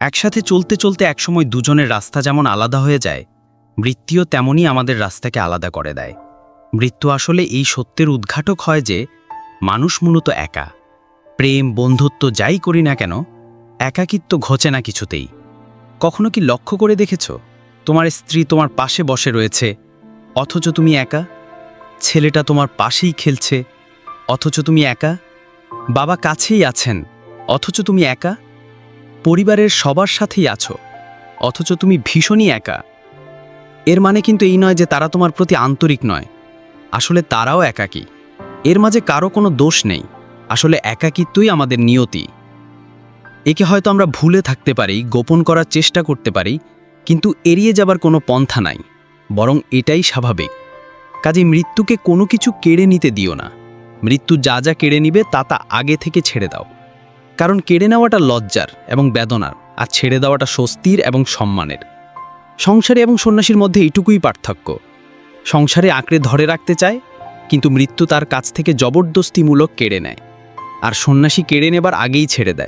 একসাথে চলতে চলতে একসময় দুজনের রাস্তা যেমন আলাদা হয়ে যায় মৃত্যুও তেমনই আমাদের রাস্তাকে আলাদা করে দেয়। মৃত্যু আসলে এই সত্যের উদ্ঘাটক হয় যে, মানুষ মূলত একা। প্রেম, বন্ধুত্ব যাই করি না কেন, একাকিত্ব ঘচে না কিছুতেই। কখনো কি লক্ষ্য করে দেখেছ? তোমার স্ত্রী তোমার পাশে বসে রয়েছে, অথচ তুমি একা? ছেলেটা তোমার পাশেই খেলছে, অথচ তুমি একা? বাবা কাছেই আছেন, অথচ তুমি একা? পরিবারের সবার সাথেই আছো, অথচ তুমি ভীষণই একা। এর মানে কিন্তু এই নয় যে তারা তোমার প্রতি আন্তরিক নয়। আসলে তারাও একাকী। এর মাঝে কারও কোনো দোষ নেই। আসলে একাকিত্বই আমাদের নিয়তি। একে হয়তো আমরা ভুলে থাকতে পারি, গোপন করার চেষ্টা করতে পারি, কিন্তু এড়িয়ে যাবার কোনো পন্থা নাই। বরং এটাই স্বাভাবিক। কাজে মৃত্যুকে কোনো কিছু কেড়ে নিতে দিও না। মৃত্যু যা যা কেড়ে নিবে তা তা আগে থেকে ছেড়ে দাও। কারণ কেড়ে নেওয়াটা লজ্জার এবং বেদনার, আর ছেড়ে দেওয়াটা স্বস্তির এবং সম্মানের। সংসারে এবং সন্ন্যাসীর মধ্যে এইটুকুই পার্থক্য। সংসারে আঁকড়ে ধরে রাখতে চায়, কিন্তু মৃত্যু তার কাছ থেকে জবরদস্তিমূলক কেড়ে নেয়। আর সন্ন্যাসী কেড়ে নেবার আগেই ছেড়ে দেয়।